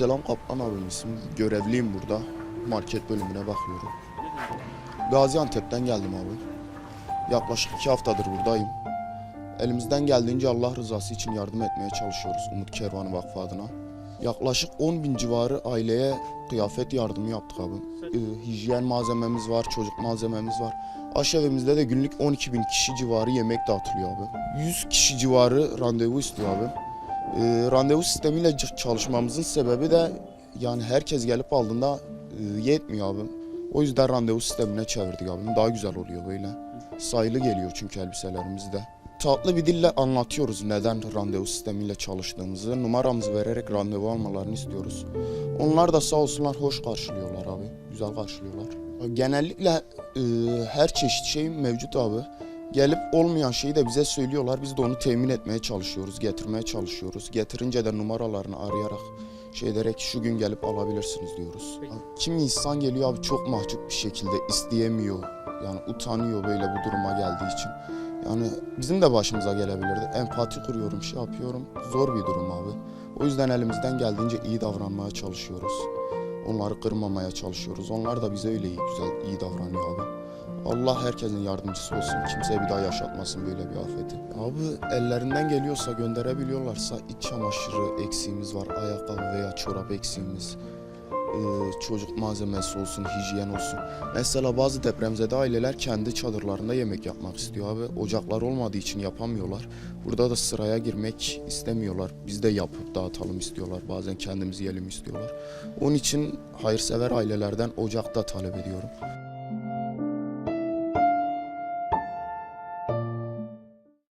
Abdüselam Kaplan abim ismim. Görevliyim burada. Market bölümüne bakıyorum. Gaziantep'ten geldim abi. Yaklaşık iki haftadır buradayım. Elimizden geldiğince Allah rızası için yardım etmeye çalışıyoruz Umut Kervanı Vakfı adına. Yaklaşık 10 bin civarı aileye kıyafet yardımı yaptık abi. Ee, hijyen malzememiz var, çocuk malzememiz var. Aşevimizde de günlük 12 bin kişi civarı yemek dağıtılıyor abi. 100 kişi civarı randevu istiyor abi. Ee, randevu sistemiyle çalışmamızın sebebi de yani herkes gelip aldığında e, yetmiyor abi. O yüzden randevu sistemine çevirdik abi. Daha güzel oluyor böyle. Sayılı geliyor çünkü elbiselerimiz de. Tatlı bir dille anlatıyoruz neden randevu sistemiyle çalıştığımızı. Numaramızı vererek randevu almalarını istiyoruz. Onlar da sağ olsunlar hoş karşılıyorlar abi. Güzel karşılıyorlar. Genellikle e, her çeşit şey mevcut abi. Gelip olmayan şeyi de bize söylüyorlar. Biz de onu temin etmeye çalışıyoruz, getirmeye çalışıyoruz. Getirince de numaralarını arayarak şey ederek şu gün gelip alabilirsiniz diyoruz. Peki. Kimi insan geliyor abi çok mahcup bir şekilde isteyemiyor. Yani utanıyor böyle bu duruma geldiği için. Yani bizim de başımıza gelebilirdi. Empati kuruyorum, şey yapıyorum. Zor bir durum abi. O yüzden elimizden geldiğince iyi davranmaya çalışıyoruz. Onları kırmamaya çalışıyoruz. Onlar da bize öyle iyi, güzel, iyi davranıyor abi. Allah herkesin yardımcısı olsun. Kimseye bir daha yaşatmasın böyle bir afeti. Abi ellerinden geliyorsa gönderebiliyorlarsa iç çamaşırı eksiğimiz var. Ayakkabı veya çorap eksiğimiz. Ee, çocuk malzemesi olsun, hijyen olsun. Mesela bazı depremzede aileler kendi çadırlarında yemek yapmak istiyor abi. Ocaklar olmadığı için yapamıyorlar. Burada da sıraya girmek istemiyorlar. Biz de yapıp dağıtalım istiyorlar. Bazen kendimiz yiyelim istiyorlar. Onun için hayırsever ailelerden ocak da talep ediyorum.